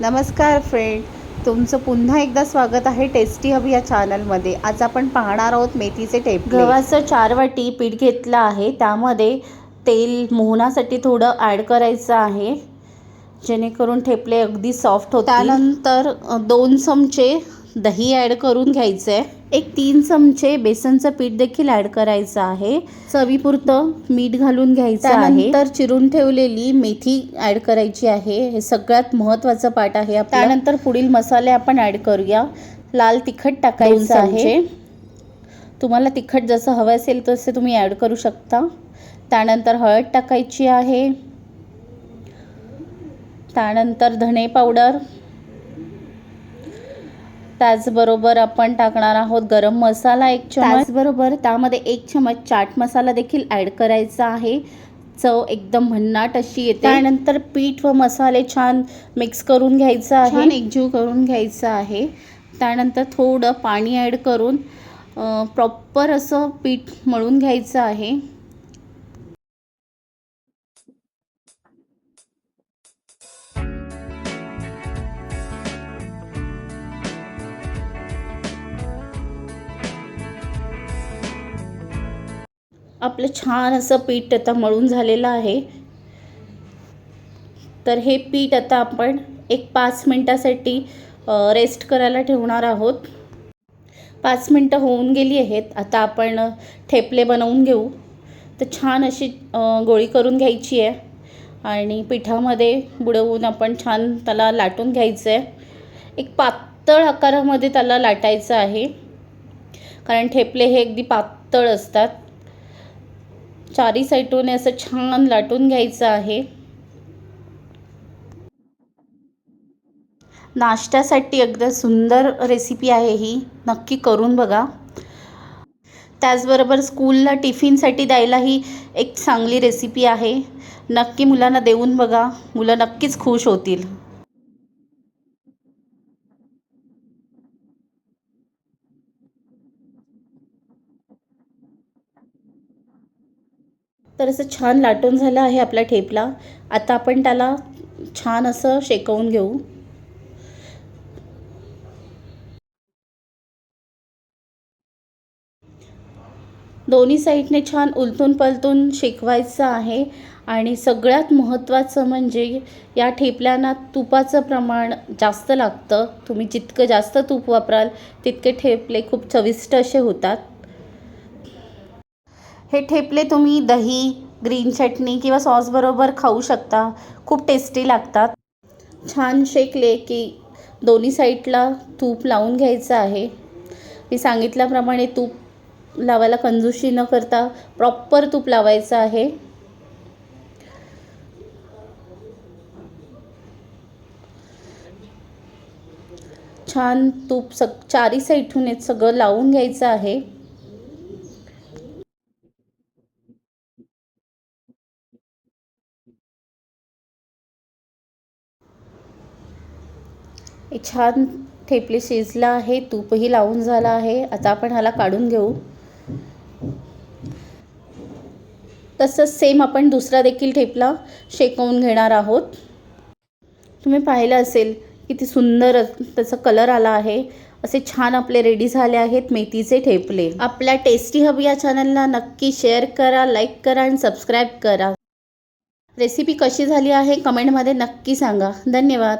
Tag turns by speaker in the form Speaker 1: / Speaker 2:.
Speaker 1: नमस्कार फ्रेंड तुमचं पुन्हा एकदा स्वागत आहे टेस्टी हब या चॅनलमध्ये आज आपण पाहणार आहोत मेथीचे ठेपले
Speaker 2: गव्हाचं चार वाटी पीठ घेतलं आहे. त्यामध्ये तेल मोहनासाठी थोडं ॲड करायचं आहे. जेणेकरून ठेपले अगदी सॉफ्ट होतात त्यानंतर दोन चमचे दही ॲड करून घ्यायचं आहे एक तीन चमचे बेसनचं पीठ देखील ॲड करायचं आहे. चवीपुरतं मीठ घालून घ्यायचं आहे. तर चिरून ठेवलेली मेथी ॲड करायची आहे. हे सगळ्यात महत्त्वाचं पार्ट आहे. त्यानंतर पुढील मसाले आपण ॲड करूया. लाल तिखट टाकायचं आहे. तुम्हाला तिखट जसं हवं असेल तसे तुम्ही ॲड करू शकता. त्यानंतर हळद टाकायची आहे. त्यानंतर धणे पावडर. त्याचबरोबर आपण टाकणार आहोत गरम मसाला एक चमच त्याचबरोबर त्यामध्ये एक चमच चाट मसाला देखील ॲड करायचा आहे. चव एकदम भन्नाट अशी येते. त्यानंतर पीठ व मसाले छान मिक्स करून घ्यायचं आहे. एकजीव करून घ्यायचं आहे. त्यानंतर थोडं पाणी ॲड करून प्रॉपर असं पीठ मळून घ्यायचं आहे. आपलं छान असं पीठ आता मळून झालेलं आहे. तर हे पीठ आता आपण एक पाच मिनटासाठी रेस्ट करायला ठेवणार आहोत. पाच मिनटं होऊन गेली आहेत. आता आपण ठेपले बनवून घेऊ. तर छान अशी गोळी करून घ्यायची आहे. आणि पिठामध्ये बुडवून आपण छान त्याला लाटून घ्यायचं आहे एक पातळ आकारामध्ये त्याला लाटायचं आहे. कारण ठेपले हे अगदी पातळ असतात. चारी साईटोने असं छान लाटून घ्यायचं आहे. नाश्त्यासाठी अगदी सुंदर रेसिपी आहे ही. नक्की करून बघा. त्याचबरोबर स्कूलला टिफिनसाठी द्यायला ही एक चांगली रेसिपी आहे. नक्की मुलांना देऊन बघा. मुलं नक्कीच खुश होतील. तर असं छान लाटून झालं आहे आपला ठेपला. आता आपण त्याला छान असं शेकवून घेऊ. दोन्ही साईडने छान उलतून पलतून शेकवायचं आहे आणि सगळ्यात महत्त्वाचं म्हणजे या ठेपल्यांना तुपाचं प्रमाण जास्त लागतं. तुम्ही जितकं जास्त तूप वापराल तितके ठेपले खूप चविष्ट असे होतात. हे ठेपले तुम्ही दही ग्रीन चटणी किंवा सॉसबरोबर खाऊ शकता. खूप टेस्टी लागतात. छान शेकले की दोन्ही साईडला तूप लावून घ्यायचं आहे. मी सांगितल्याप्रमाणे तूप लावायला कंजूशी न करता प्रॉपर तूप लावायचं आहे. छान तूप सग चारी साईडून हे सगळं लावून घ्यायचं आहे. छान ठेपले शिजला आहे तूपही लावून झालं आहे. आता आपण ह्याला काढून घेऊ. तसंच सेम आपण दुसरा देखील ठेपला शेकवून घेणार आहोत. तुम्ही पाहिलं असेल किती सुंदर त्याचा कलर आला आहे. असे छान आपले रेडी झाले आहेत मेथीचे ठेपले आपल्या टेस्टी हब या चॅनलला नक्की शेअर करा लाईक करा आणि सबस्क्राईब करा. रेसिपी कशी झाली आहे कमेंटमध्ये नक्की सांगा. धन्यवाद.